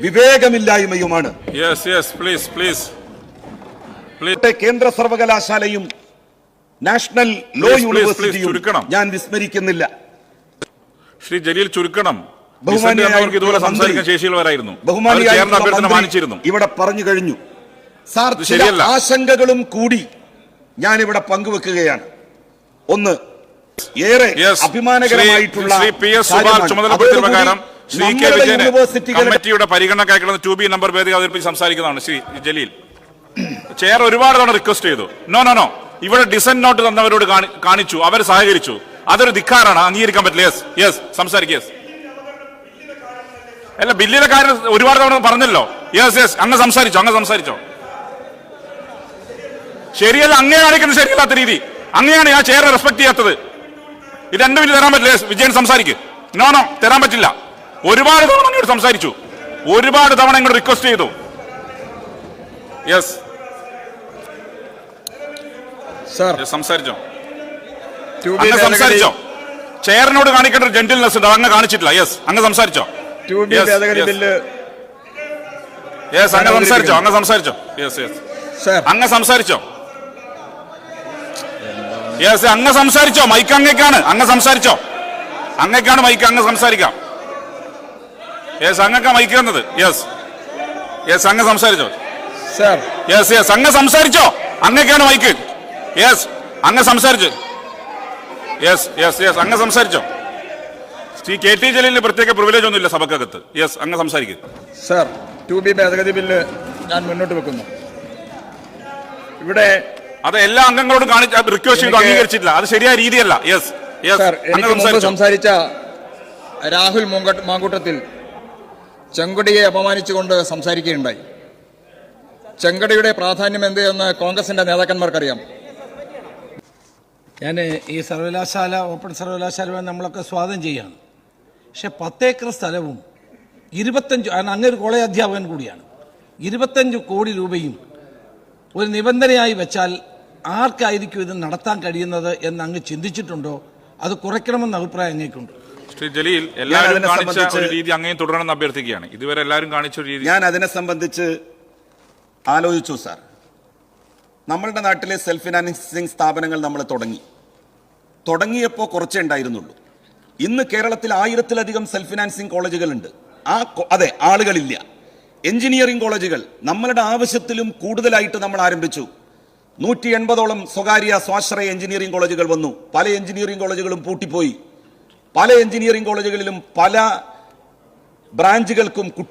വിവേകമില്ലായ്മയുമാണ്. കേന്ദ്ര സർവകലാശാലയും national law യൂണിവേഴ്സിറ്റിയും. ഞാൻ വിസ്മരിക്കുന്നില്ല. ശ്രീ ജലീൽ ചുരുക്കണം. ഇതുപോലെ സംസാരിക്കാൻ ശേഷികൾ വരായിരുന്നു. ഇവിടെ പറഞ്ഞു കഴിഞ്ഞു. സാർ ചില ആശങ്കകളും കൂടി ഞാൻ ഇവിടെ പങ്കുവെക്കുകയാണ്. ഒന്ന് ഏറെ അഭിമാനകരമായിട്ടുള്ള. ചുമതലപ്പെടുത്തിയ പ്രകാരം ശ്രീ കെ വിജയന് കമ്മിറ്റിയുടെ പരിഗണന അയക്കുന്ന ടു ബി നമ്പർ ഭേദഗതി അവതരിപ്പിച്ച് സംസാരിക്കുന്നതാണ് ശ്രീ ജലീൽ. ചെയർ ഒരുപാട് തവണ റിക്വസ്റ്റ് ചെയ്തു. No no no. ഇവിടെ ഡിസന്റ് നോട്ട് തന്നവരോട് കാണിച്ചു. അവർ സഹകരിച്ചു. അതൊരു ധിക്കാരാണ്. അംഗീകരിക്കാൻ പറ്റില്ല. യെസ് യെസ് സംസാരിക്കുക യെസ് അല്ല ബില്ലിലെ കാര്യം ഒരുപാട് തവണ പറഞ്ഞല്ലോ. യെസ് യെസ് അങ്ങ് സംസാരിച്ചോ അങ്ങ് സംസാരിച്ചോ. ശരിയല്ല അങ്ങേ കാണിക്കുന്നത് ശരിയല്ലാത്ത രീതി. അങ്ങനെയാണ് ഞാൻ ചെയർ റെസ്പെക്ട് ചെയ്യാത്തത്. ഇത് രണ്ട് ബില്ല് തരാൻ പറ്റില്ല. വിജയൻ സംസാരിക്കും. No no. തരാൻ പറ്റില്ല. ഒരുപാട് തവണ അങ്ങോട്ട് സംസാരിച്ചു. ഒരുപാട് തവണ ഇങ്ങോട്ട് റിക്വസ്റ്റ് ചെയ്തു. യെസ് സംസാരിച്ചോ. അങ്ങ് സംസാരിച്ചോ. ചെയറിനോട് കാണിക്കേണ്ട ഒരു ജെന്റിൽനെസ് ഉണ്ട്. അങ്ങ് കാണിച്ചിട്ടില്ല. യെസ് അങ്ങ് സംസാരിച്ചോ. യെസ് അങ്ങ് സംസാരിച്ചോ. അങ്ങ് സംസാരിച്ചോ. യെസ് യെസ് അങ്ങ് സംസാരിച്ചോ. യെസ് അങ്ങ് സംസാരിച്ചോ. മൈക്ക് അങ്ങേക്കാണ്. അങ്ങ് സംസാരിച്ചോ. അങ്ങേക്കാണ് മൈക്ക് അങ്ങ് സംസാരിക്കാം. യെസ് അങ്ങക്ക മൈക്ക് തന്നത് യെസ് യെസ് അങ്ങ് സംസാരിച്ചോ. സർ യെസ് യെസ് അങ്ങ് സംസാരിച്ചോ. അങ്ങേക്കാണ് മൈക്ക് യെസ് അങ്ങ് സംസാരിച്ചു. യെസ് യെസ് യെസ് അങ്ങ് സംസാരിച്ചോ. ശ്രീ കെ ടി ജലീലിന് പ്രത്യേക പ്രിവിലേജ് ഒന്നുമില്ല സഭക്കകത്ത്. യെസ് അങ്ങ് സംസാരിക്കും. സർ ടു ബി ഭേദഗതി ബില്ല് ഞാൻ മുന്നോട്ട് വെക്കുന്നു. ഇവിടെ അത് എല്ലാ അംഗങ്ങളോടും കാണിച്ച റിക്വസ്റ്റ് ചെയ്തു അംഗീകരിച്ചിട്ടില്ല. അത് ശരിയായ രീതിയല്ല. യെസ് യെസ് സംസാരിച്ചോ രാഹുൽ മൂങ്കട്ട് മാങ്കൂട്ടത്തിൽ ചെങ്കൊടിയെ അപമാനിച്ചുകൊണ്ട് സംസാരിക്കുകയുണ്ടായി. ചെങ്കടിയുടെ പ്രാധാന്യം എന്ത് എന്ന് കോൺഗ്രസിന്റെ നേതാക്കന്മാർക്കറിയാം. ഞാൻ ഈ സർവകലാശാല ഓപ്പൺ സർവകലാശാല നമ്മളൊക്കെ സ്വാഗതം ചെയ്യാണ് പക്ഷെ പത്തേക്കർ സ്ഥലവും ഇരുപത്തഞ്ച് അങ്ങൊരു കോളേജ് അധ്യാപകൻ കൂടിയാണ്. ഇരുപത്തഞ്ച് കോടി രൂപയും ഒരു നിബന്ധനയായി വെച്ചാൽ ആർക്കായിരിക്കും ഇത് നടത്താൻ കഴിയുന്നത് എന്ന് അങ്ങ് ചിന്തിച്ചിട്ടുണ്ടോ? അത് കുറയ്ക്കണമെന്ന അഭിപ്രായം അങ്ങേക്കുണ്ട്. ശ്രീ ജലീൽ എല്ലാവരും കാണിച്ച ഒരു രീതി അങ്ങേയും തുടരണമെന്ന് അഭ്യർത്ഥിക്കുകയാണ്. ഇതുവരെ എല്ലാവരും കാണിച്ച ഒരു രീതി ഞാൻ അതിനെ സംബന്ധിച്ച് ആലോചിച്ചു സാർ. നമ്മളുടെ നാട്ടിലെ സെൽഫ് ഫിനാൻസിങ് സ്ഥാപനങ്ങൾ നമ്മൾ തുടങ്ങി. തുടങ്ങിയപ്പോൾ കുറച്ചേ ഉണ്ടായിരുന്നുള്ളൂ. ഇന്ന് കേരളത്തിൽ ആയിരത്തിലധികം സെൽഫ് ഫിനാൻസിങ് കോളേജുകളുണ്ട്. ആ അതെ ആളുകളില്ല. എഞ്ചിനീയറിംഗ് കോളേജുകൾ നമ്മളുടെ ആവശ്യത്തിലും കൂടുതലായിട്ട് നമ്മൾ ആരംഭിച്ചു. നൂറ്റി എൺപതോളം സ്വകാര്യ സ്വാശ്രയ എഞ്ചിനീയറിംഗ് കോളേജുകൾ വന്നു. പല എഞ്ചിനീയറിംഗ് കോളേജുകളും പൂട്ടിപ്പോയി. പല എഞ്ചിനീയറിംഗ് കോളേജുകളിലും പല ബ്രാഞ്ചുകൾക്കും കുട്ടി